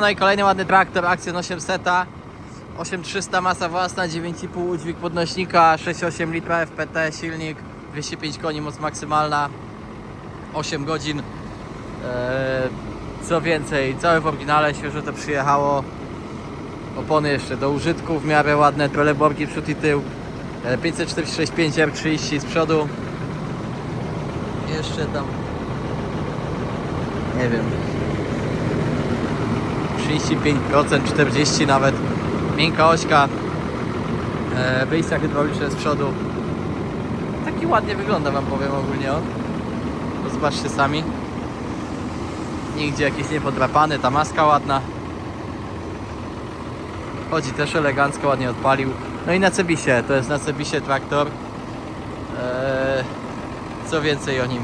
No i kolejny ładny traktor, Action 800. 8300 masa własna, 9,5 udźwig podnośnika, 6,8 litra FPT, silnik, 205 koni, moc maksymalna, 8 godzin. Eee, co więcej, całe w oryginale, świeżo to przyjechało. Opony jeszcze do użytku, w miarę ładne, troleborki przód i tył. E, 546 5R30 z przodu. Jeszcze tam, nie wiem, 35%, 40% nawet. Miękka ośka. E, wyjścia hydrauliczne z przodu. Taki ładnie wygląda wam powiem ogólnie on. Zobaczcie sami. Nigdzie jakieś niepodrapane, ta maska ładna. Chodzi też elegancko, ładnie odpalił. No i na Cebisie, to jest na Cebisie traktor. Eee, co więcej o nim?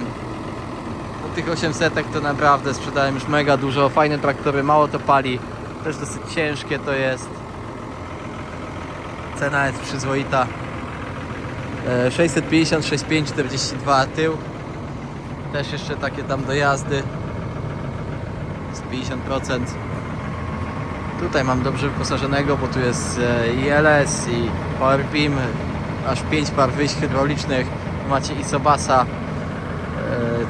Tych 800 to naprawdę sprzedałem już mega dużo. Fajne traktory, mało to pali. Też dosyć ciężkie to jest. Cena jest przyzwoita. E, 650, 42 tył. Też jeszcze takie tam dojazdy. Z 50%. Tutaj mam dobrze wyposażonego, bo tu jest e, i LS i Power Beam, aż 5 par wyjść hydraulicznych. Macie Isobasa. E,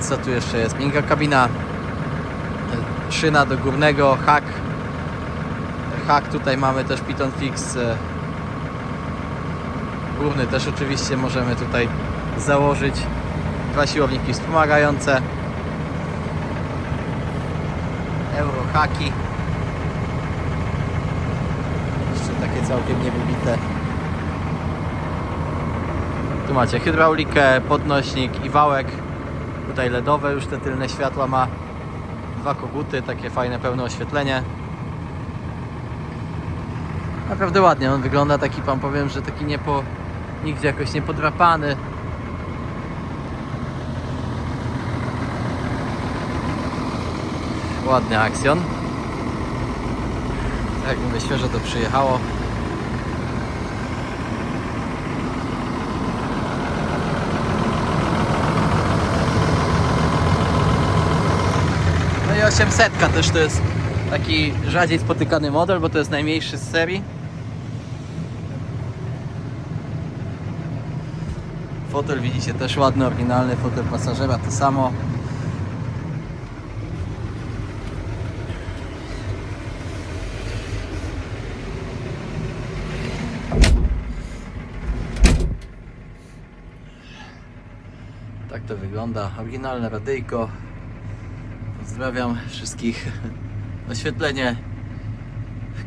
Co tu jeszcze jest? Miękka kabina. E, Szyna do górnego, hak. Hak tutaj mamy też Piton Fix. e, Główny też oczywiście możemy tutaj założyć. Dwa siłowniki wspomagające. Eurohaki. Jeszcze takie całkiem niewybite. Tu macie hydraulikę, podnośnik i wałek. Tutaj LEDowe już te tylne światła ma. Dwa koguty, takie fajne, pełne oświetlenie. Naprawdę ładnie on wygląda, taki pan powiem, że taki nie po... nigdzie jakoś nie podrapany. Ładny akcjon. Tak mówię, świeżo to przyjechało. 800 też to jest taki rzadziej spotykany model, bo to jest najmniejszy z serii. Fotel widzicie też ładny, oryginalny fotel pasażera, to samo. Tak to wygląda. Oryginalne radyjko. Pozdrawiam wszystkich. Oświetlenie,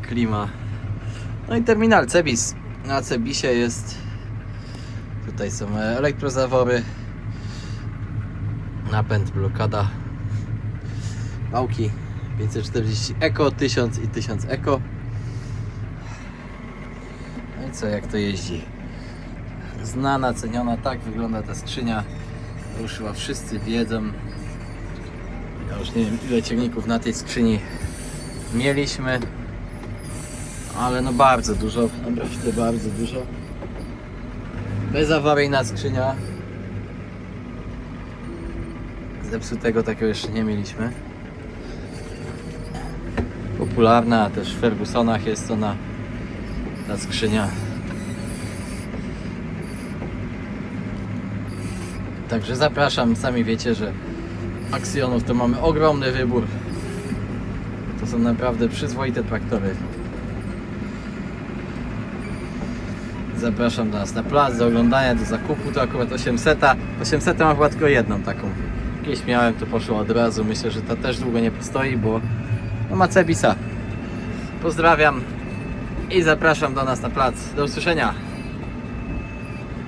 klima. No i terminal Cebis. Na Cebisie jest. Tutaj są elektrozawory. Napęd, blokada. Wałki 540 Eco, 1000 i 1000 Eco. No i co, jak to jeździ? Znana, ceniona, tak wygląda ta skrzynia. Chyba wszyscy wiedzą. Ja już nie wiem ile ciągników na tej skrzyni mieliśmy. Ale no bardzo dużo, naprawdę bardzo dużo. Bezawaryjna skrzynia. Zepsutego takiego jeszcze nie mieliśmy. Popularna, też w Fergusonach jest ona ta skrzynia. Także zapraszam, sami wiecie, że aksjonów to mamy ogromny wybór. To są naprawdę przyzwoite traktory. Zapraszam do nas na plac, do oglądania, do zakupu. To akurat 800. 800 mam chyba tylko jedną taką. Kiedyś miałem, to poszło od razu. Myślę, że ta też długo nie postoi, bo no ma Cebisa. Pozdrawiam i zapraszam do nas na plac. Do usłyszenia.